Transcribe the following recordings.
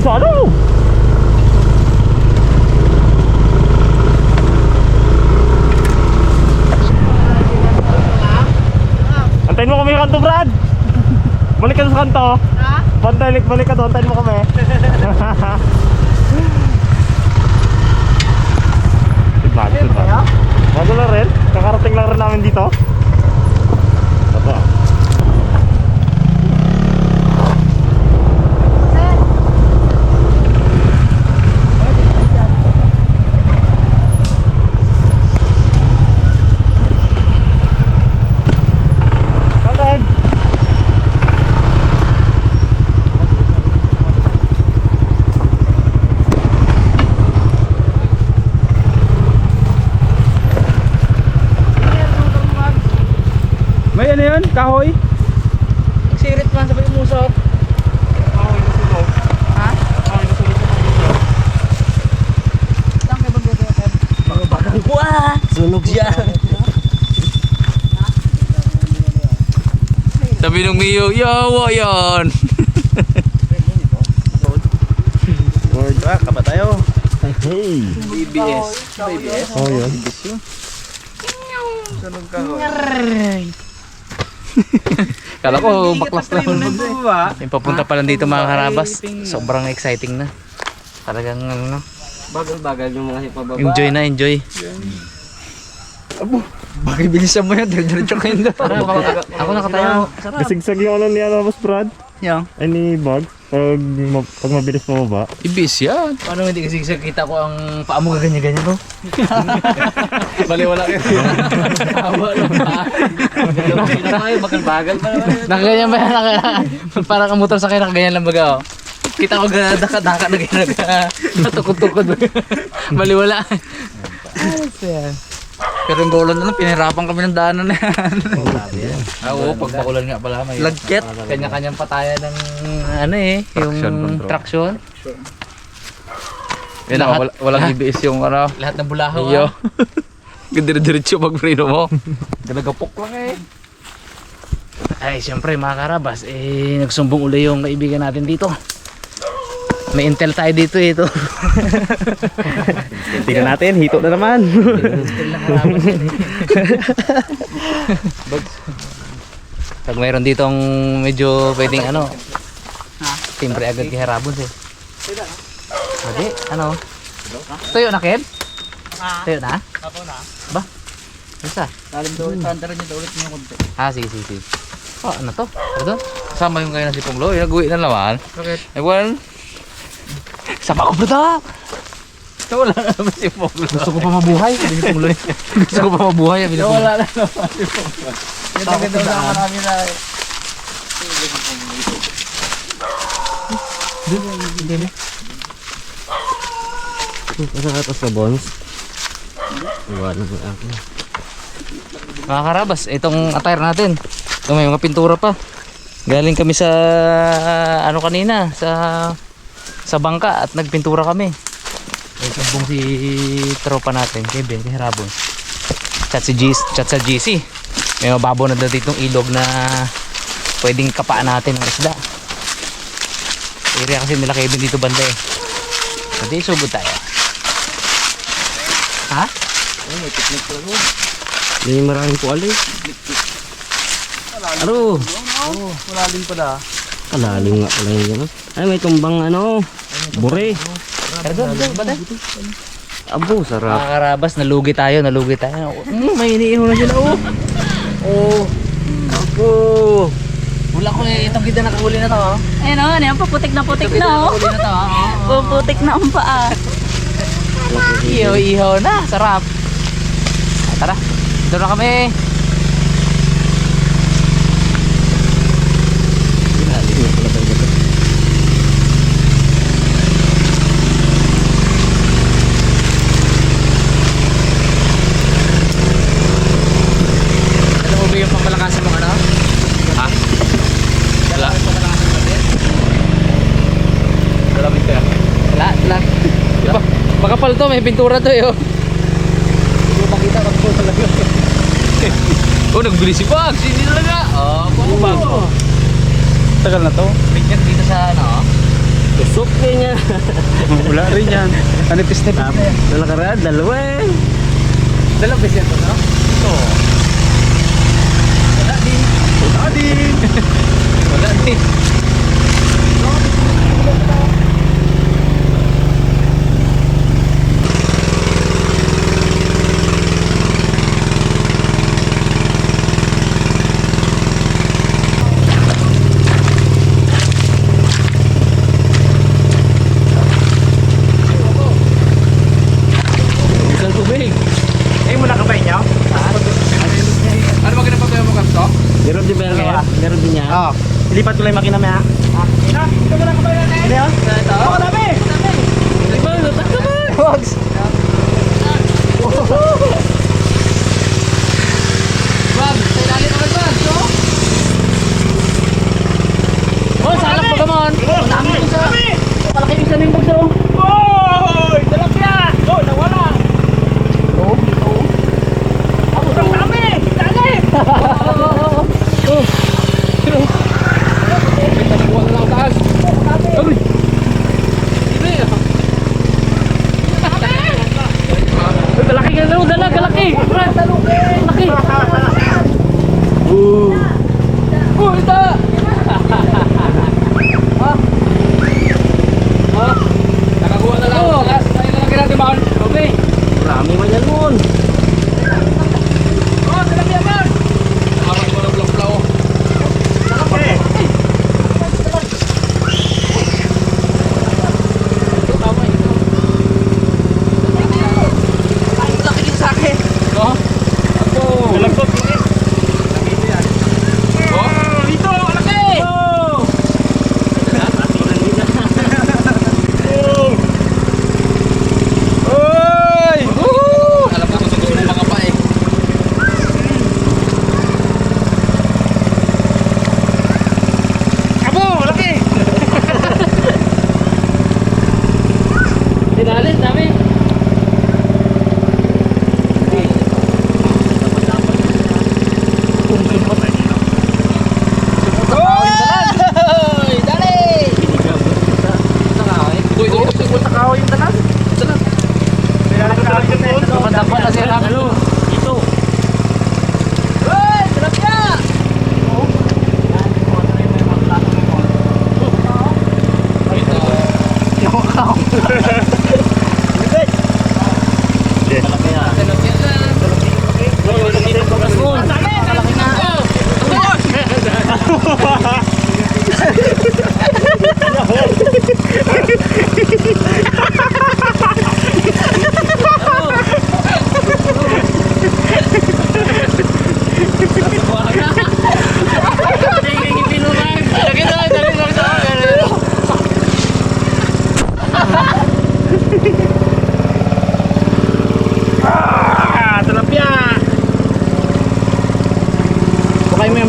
daanin sa ano? Antayin mo kami kanto, Brad! Balik ka sa kanto. Ha? Balik, balik ka doon. Antayin mo kami. Sibag, sibag. Bago lang rin. Kakarating lang rin namin dito. Aba. Kalad! May ano yun? Kahoy? Sirit man sa pag-umusok. Ha? Saan kayo magbubukan? Mga bakang kuha! Sunog siya! Sabi nung Mio, yawa yan! Word ba? Kaba tayo. Hey! BBS. Oh, yun. Sunog kahoy. Kala ko baklas na ba? Yung papunta pa lang dito mga karabas. Sobrang exciting na. Talagang ano na. Bagal-bagal yung mga hipababa. Enjoy na, enjoy. Bakit bilisan mo yan? Diretso kayo doon. Ako nakatayo. Kasigsag yung ano ni ano, Boss Brad? Yang. Ay, ni Bug. Pag, ma- pag mabilis pababa. Ibis yan. Paano hindi kasi kita ko ang paa mo ganyan-ganyan to? Bali wala kayo. Haba lang pa. Bagal-bagal pa naman. Nakaganyan ba yan? Naka, parang ang motor sa akin nakaganyan lang baga oh. Kita ko daka-daka na ganyan natukod-tukod. Bali wala. Ayos yan. Pero yung golan na lang, pinahirapan kami ng daanan na yan. Ah, Oo, pag bakulan nga pala may Lagkit. kanya-kanyang patayan ng ano eh, yung traction. Yun na, wala, walang IBS yung ano. Lahat ng bulahaw. Iyo. ah. Gandira-diretso pag prino mo. Galagapok lang eh. Ay, siyempre mga karabas, eh, nagsumbong uli yung kaibigan natin dito. May intel tayo dito eh, ito. Tingnan natin, hito na naman. na eh. Pag mayroon ditong medyo pwedeng ano, timbre agad kay Harabon eh. Hindi, ano? Tuyo na, Ken? Tuyo na? Ba? Isa? Lalim daw. Tantaran niyo daw ulit niyo konti. Ah, sige, sige, sige. Oh, ano to? Ano to? Kasama yung kayo na si Ponglo. Yung nagawin na naman. Bakit? Eh, well, Sama ko ba wala na naman si Ponglo. Gusto ko pa mabuhay. Sabi ni Pungloy. Gusto ko pa mabuhay. Sabi ni Pungloy. Wala na naman si Ponglo. Yan ang ganda na marami na. Masakatas na bones. Iwanan mo ako. Mga karabas, itong attire natin. Ito may mga pintura pa. Galing kami sa ano kanina, sa sa bangka at nagpintura kami. May sabong si tropa natin, kay Ben, kay Harabon. Chat si GC, chat sa GC. May mababaw na daw ditong ilog na pwedeng kapaan natin ng isda. Area kasi nila Kevin dito banda eh. So di sugod tayo. Ha? May maraming puwal eh. Aro, Wala din pala. Kalalim nga pala yung gano'n. Ay, may tumbang ano, bure. Doon, banda. Abo, sarap. Mga karabas, nalugi tayo, nalugi tayo. Mm, may iniinom na sila, oh. Oh. Ako. Wala ko eh, itong ganda nakahuli na to, oh. Ayun o, ano yan, paputik na putik na o. Nakahuli na to, oh. Puputik na ang paa. Ihaw-ihaw na, sarap. Ah, Tara, doon na kami. sa mga ano? Ha? Wala. Dalamit ko yan. Wala, wala. Diba? Makapal to, may pintura to eh. Oh. Hindi ko makita, makapal oh, talaga. oh, nagbili si Bugs. Hindi talaga. Oh, kung bago. Tagal na to. Picture dito sa ano? Oh. Tusok niya. Wala rin yan. Anipis na. Dalakaraan, dalawa eh. Dalawang beses yan to, no? Oo din. Wala din. Isang tubig. Eh, muna ka ba inyo? Ano ba kinapagaya mo kanto? Meron din ba? Meron din niya? Ah. Lipat tuloy makina mo ha? Ah. Ina, ito muna ka ba yan eh? Hindi ah? Ito. Ako dami! Iba, lutak ka ba? Bugs! Bag, sa ilalim naman bag, no? Oh, salak pa gamon. Dami ko sa... Malaki yung saning bag daw. Oy! Dalapya! Oh, nawala! Oo, oo. Ako sa dami! Dali! Wala lang taas. Uy! Hindi ah. Uy, Kalaki ka daw, dala, kalaki. Brad, kalaki.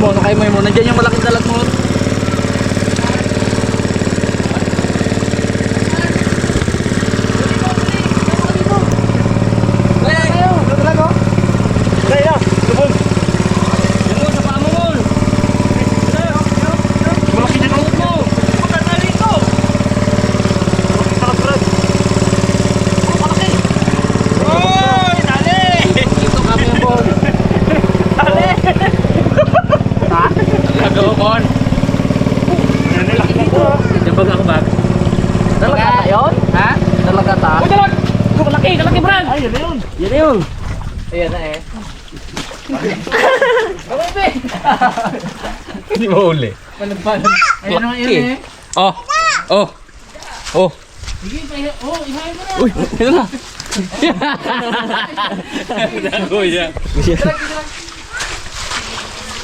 Mo. Sakay mo yun mo. Nandiyan yung malaking dalat mo. Dahil na! Lubog! Malaki na ang mo! Maganda rito! Malaki sa Malaki! Oy! Dali! Ito kami ang ball. Dali! Gagawa ko. Dali laki dito! Yung bag ako bag. Talaga ta yun? Ha? Talaga ta? Uy, dalag! Kalaki! Kalaki, Brad! Ay, yun na yun! Yun na yun! Ayan na eh. Hindi mo uli. Ayun na yun eh. Oh. Oh. Oh. Sige, pa- oh, ihayin mo na. Uy, ito na. Kuya.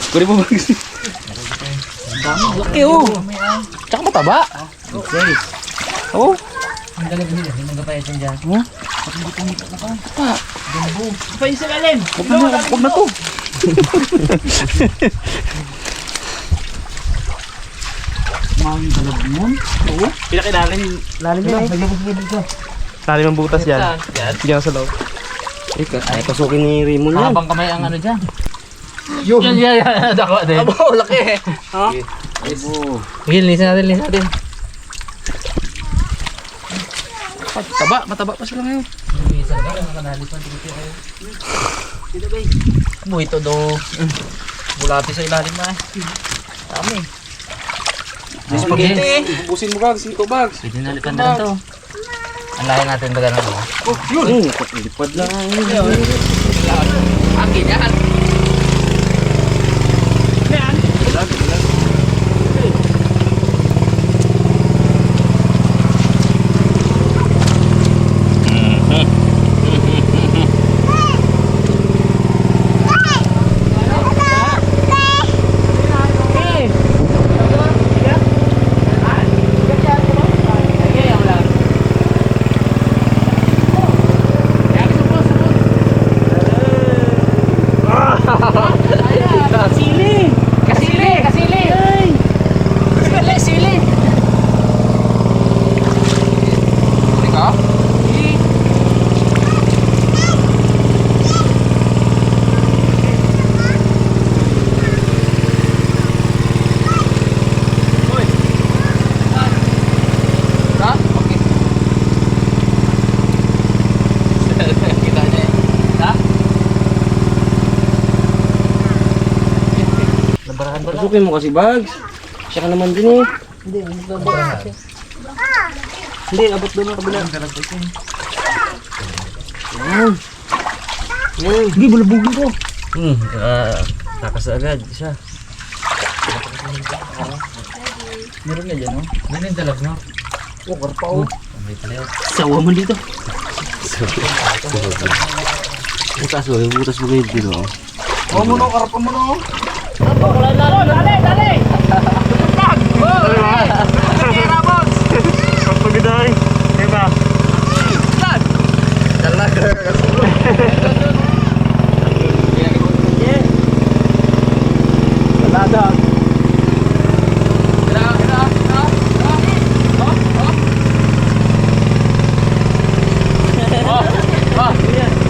Kunin mo ba? Laki oh. Tsaka mataba. Oh. Ang galing nila, hindi mga kapayat yan dyan. Pa yung silalim! Huwag na, huwag na to. Pinakinalim, lalim yan eh. Lalim ang butas yan. Yan. Sa loob. Ay, pasukin ni Raymond yan. Habang kamay ang ano dyan. Yun. Yan, yan, yan. Dako din. Abo, laki. Ha? Abo. Sige, linisin natin, linisin natin. Taba, mataba pa sila ngayon. Linisin ka, nakanali pa. Mo ito do. Bulati sa ilalim na. Dami. May spaghetti. Busin mo bags, ito bags. Pwede nalipan na rin to. Ang lahi natin baga na to. Yun. Lipad lang. Akin yan. Ha? Okay. Kita niya eh. Ha? Nabarahan ba Pasukin mo kasi bags. Siya ka naman din eh. Hindi, abot doon ang kabila. Yan. Yan. Hindi, bulabugin ko. Hmm, ah, takas agad siya. Meron na dyan, no? Meron yung dalag, no? Oh, karpa oh. Yun. Sawa mo dito. Butas mo, butas mo kayo dito. Oh, mo no, karpa mo no. Pagpagiday. Diba? Talada. Kira, kira, kira, kira. Oh, oh. Oh, oh.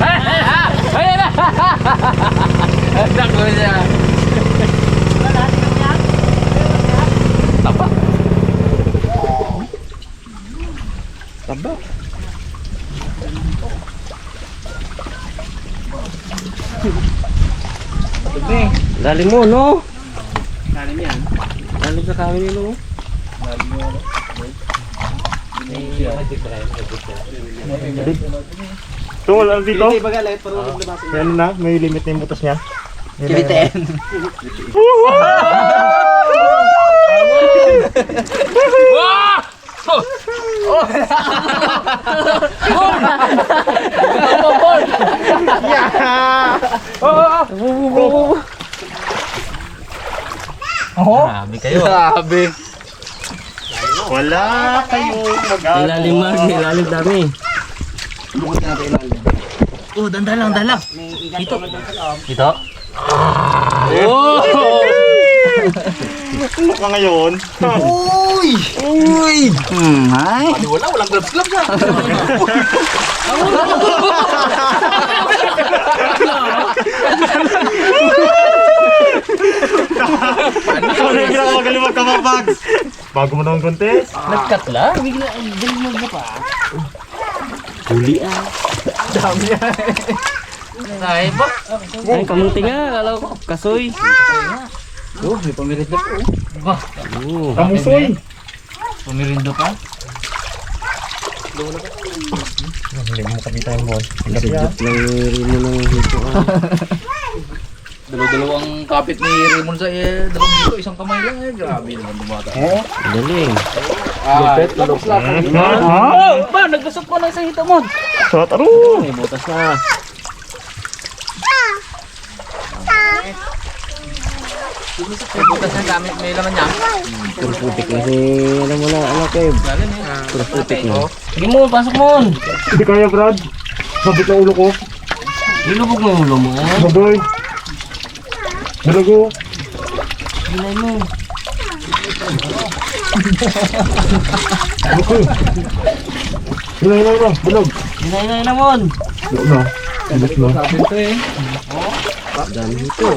Hey, hey, ha! Hey, na! Dako niya. Tapa. Taba. Lalim mo, no? Lalim yan. Lalim sa kami nilo. Tungol lang dito. Yan na, may limit na yung butas niya. Kilitin. Grabe kayo. Grabe. Wala kayo mag-ano. Ilalim mag, ilalim dami. Oh, dandan lang, dandan lang. Dito. Dito. Ano ka ngayon? Hmm, ay. Di wala, walang gloves-gloves ah. Ano yung ginagawa magaling magkamabags? Bago mo naman contest? Nag-cut lang. Huli ah. Ay, ba? Ay, kamuti nga. Kala ko, kasoy. Oh, may pamirinda po. Ba? Oo. Kamusoy! Pamirinda pa? Hindi mo yung boss. Sadyot lang rin mo ng hito ah. Dalaw-dalawang kapit ni Raymond sa eh, dalawang dito, isang kamay lang eh. Grabe naman dumata. Galing. Ah, lapos lapos. Ha? Oh, ba? Naglusot ko na sa hito mo. So, taro! May butas na. Butas na gamit, may laman niya. Puro putik na si, alam mo na, ano Kev. Galing eh. Puro putik na. Sige mo, pasok mo. Hindi kaya Brad. Sabit na ulo ko. Ilubog mo ulo mo ah. Baboy. Dalago. Bilay mo. Hinay, hinay na. Bulog. Hinay na namon. Bulog na. Bulog na. Sabi ito eh. Dami ito.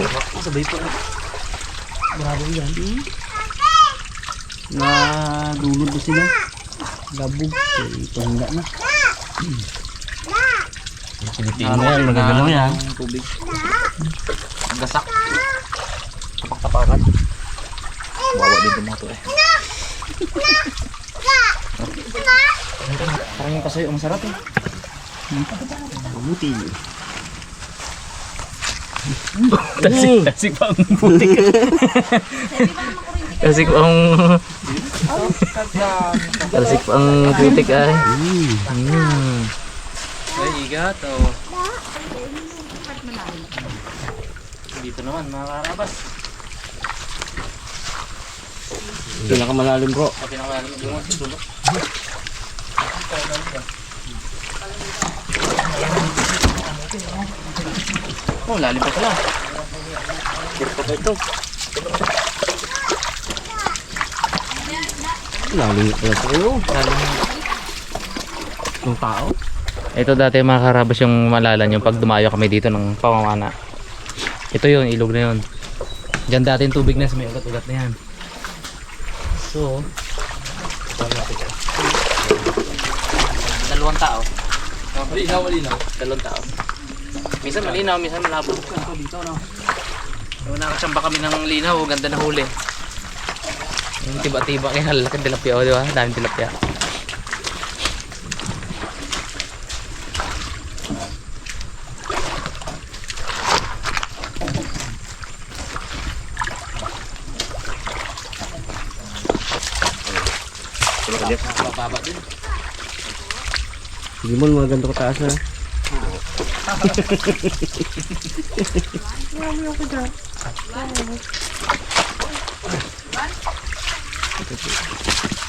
Na dulod na sila. Labog. Na. Pilipino yan, magagalaw yan. Tubig. Gasak. Tapak-tapakan. Wawa din yung mga to eh. Parang yung kasayo, ang sarap eh. Buti. Tasik, tasik pa ang putik. tasik pa ang... tasik pa ang putik ay. Mm. Ay, igat. Oh. Dito naman, mga karabas. Pinakamalalim bro. Na naman yung dulo. Oh, lalim pa pala. Kirko pa ito. Lalim pala tayo. Lalim. Ng tao. Ito dati mga karabas yung malalan yung pag dumayo kami dito ng pamamana. Ito yun, ilog na yun. Diyan dati yung tubig na sa may ugat-ugat na yan. So, dalawang tao. Malinaw, malinaw. Dalawang tao. Minsan malinaw, minsan malabo. Ito dito, no? Yung nakasamba kami ng linaw, ganda na huli. Yung tiba-tiba, kaya lalaki tilapia, oh, di ba? Daming tilapia. Mababa din. Hindi mo maganda ko taas ha. Wala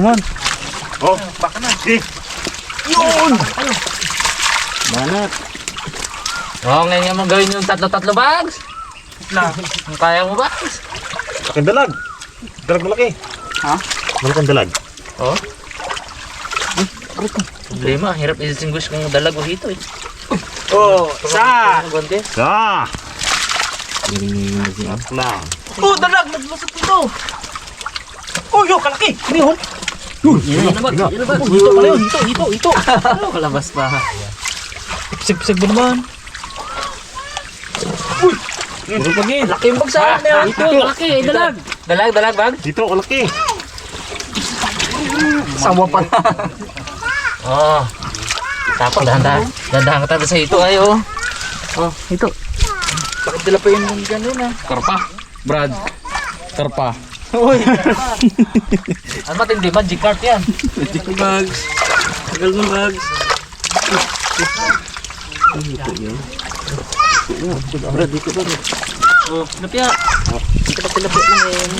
Oh, man. Oh, baka na. Eh. Yun! Banat. Oo, ngayon nga mong gawin yung tatlo-tatlo bags. Na. Kaya mo bags? Laking dalag. Dalag malaki. Ha? Malaking dalag. Oo. Problema, hirap i-distinguish kung dalag o hito eh. Oh, sa! At lang. Oh, dalag! Naglusot ito! Oh, yo, kalaki! Ano yun? Yun, yan naman, yan naman. Oh, hito pala yun, hito, hito, hito. Ano, kalabas pa. Pisag-pisag ba naman? Uy! Puro pagin. Laki yung na yun. Hito, kalaki, ay dalag. Dalag, dalag, bag? Dito, kalaki. Sawa pa na. Oo. Tapos dahan-dahan. Dahan-dahan ka sa hito ay oh. Oh, hito. Bakit dala pa yun yung gano'n ah? Karpa. Brad. Karpa. Uy! Ano matindi? Magic card yan. Magic bags. Tagal ng bags. Oh, napya. Tilapit lang eh.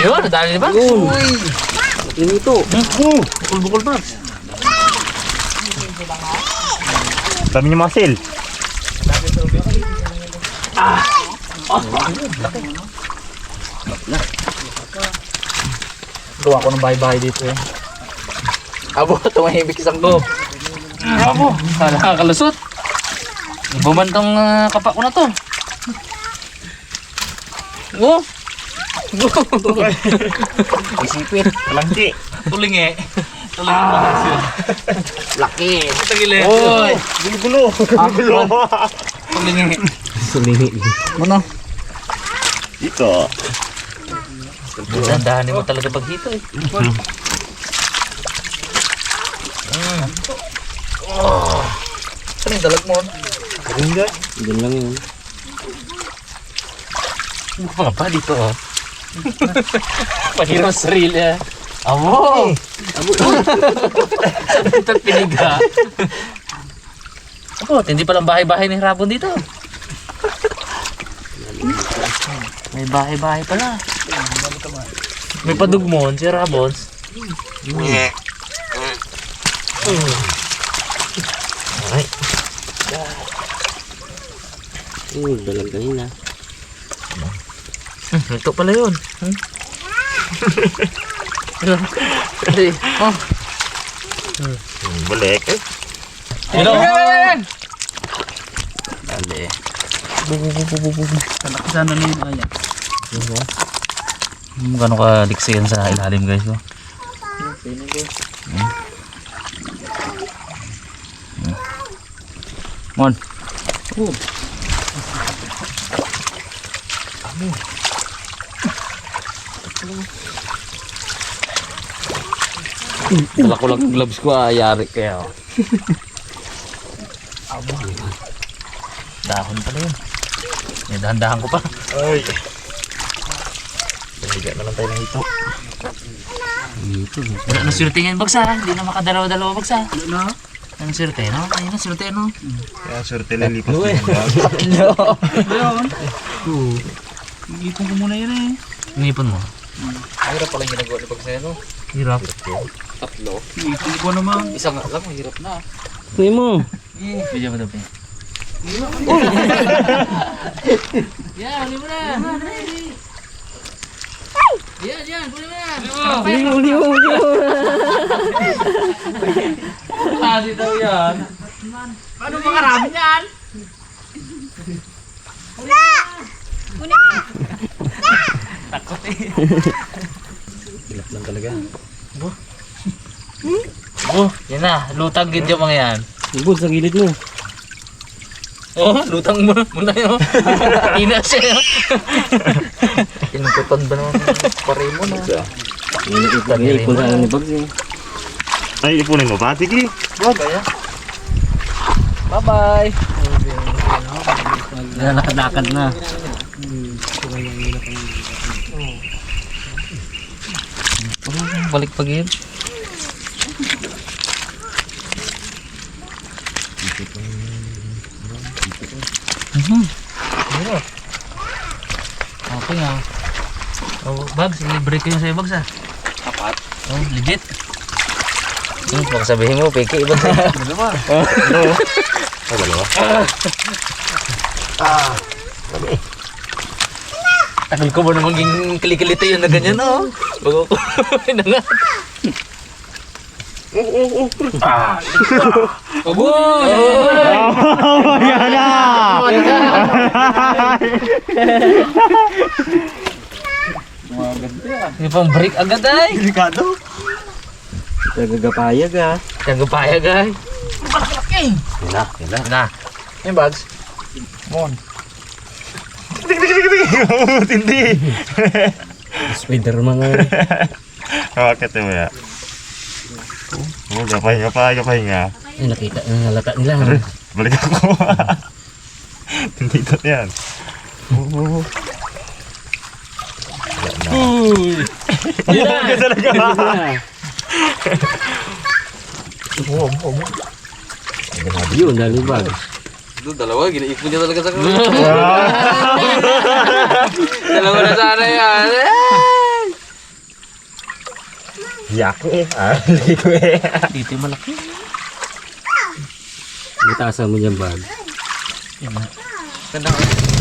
Yun, dali ba? Uy! Yun ito. Bukol-bukol ba? Dami niyo muscle. Gawa ko ng bahay-bahay dito eh. Abo, tumahimik isang loob. Abo, nakakalusot. Bumantong uh, kapak ko na to. Oh, Isipit. Kalangki. tuling eh. Tuling ah. Laki. Tagilid. Oy! Gulo-gulo. Gulo-gulo. Tuling eh. Sulingi. Ano? Dito. Dandahanin mo talaga pag hito eh. Mm. Oh. Ano yung dalag mo? Diyan lang yun. Mga pa dito oh. Mahirap sa sarili ah. Amo! Sabit at piniga. Ako, hindi palang bahay-bahay ni Rabon dito. May bahay-bahay pala. May padugmon si Rabons. Ay, Uy, dalag kanina. hmm, ito pala yun. Hmm? Oh. Balik. Hello. Dali. Sana na yun kaya. Hmm, Gano'n ka diksi yan sa ilalim guys oh. Hmm. Hmm. Mon. Dala ko lang gloves ko, ayari kaya. oh. Dahon pala yun. Dahan-dahan ko pa. Ay. Baliga na lang tayo ng ito. Wala na swerte ngayon bagsa. Hindi na makadalawa-dalawa bagsa. Ano? Ano swerte no? Ayun na swerte no? Kaya surte lilipas din yan. Ipon ko muna yun eh. Nipon mo. Hirap pala yung ginagawa ni Bagsay, no? Hirap. Tatlo. Ipon ko naman. Isa nga lang, mahirap na. Kuya mo. Video mo daw pa. Yan, huli mo na. Yan, yan, huli mo na. Mo, uli mo, uli mo. Kasi daw yan. Paano makarami yan? Takot eh. Hilap lang talaga. Oh, yan na. Lutang gid yung mga yan. Ibod sa gilid mo. Oh, lutang mo mo na yun. Ina siya. Inututan ba naman pare mo na? Yan ito. Ipon sa ni Bags eh. Ay, ipunin mo ba? Sige. Wag kaya. Bye-bye. Lalakad-lakad na. Oh, balik pag yun. Mhm. Hirap. Okay nga. Oh, bags, i-break ko yun sa'yo bags ah. Apat. Oh, legit. Hmm, baka sabihin mo, peke, ibang Dalawa. Ano? Ah, dalawa. Tagal ko ba na maging kilikilito yun na ganyan, oh. Bago ko inangat. Aboy! Oh, yan na! Yung pang break agad ay. Delikado. Nagagapayag ah. Kagapayag ay. Yan na, yan na. Na. Yung bags. Tik, tik, tik, tik. Tindi. Spider mga. Bakit mo ya? Oh, gapahinga pa, gapahinga. Ay, nakita, nalata nila. Balik ako. Tindi ito yan. Oh. Uy! Yan talaga. Yun, nalibag. Ito, dalawa, ginaipon niya talaga sa dalawa na sana yan. Yak eh. Ah, ko eh. Dito yung malaki. Mataasan mo dyan bag. Ganda.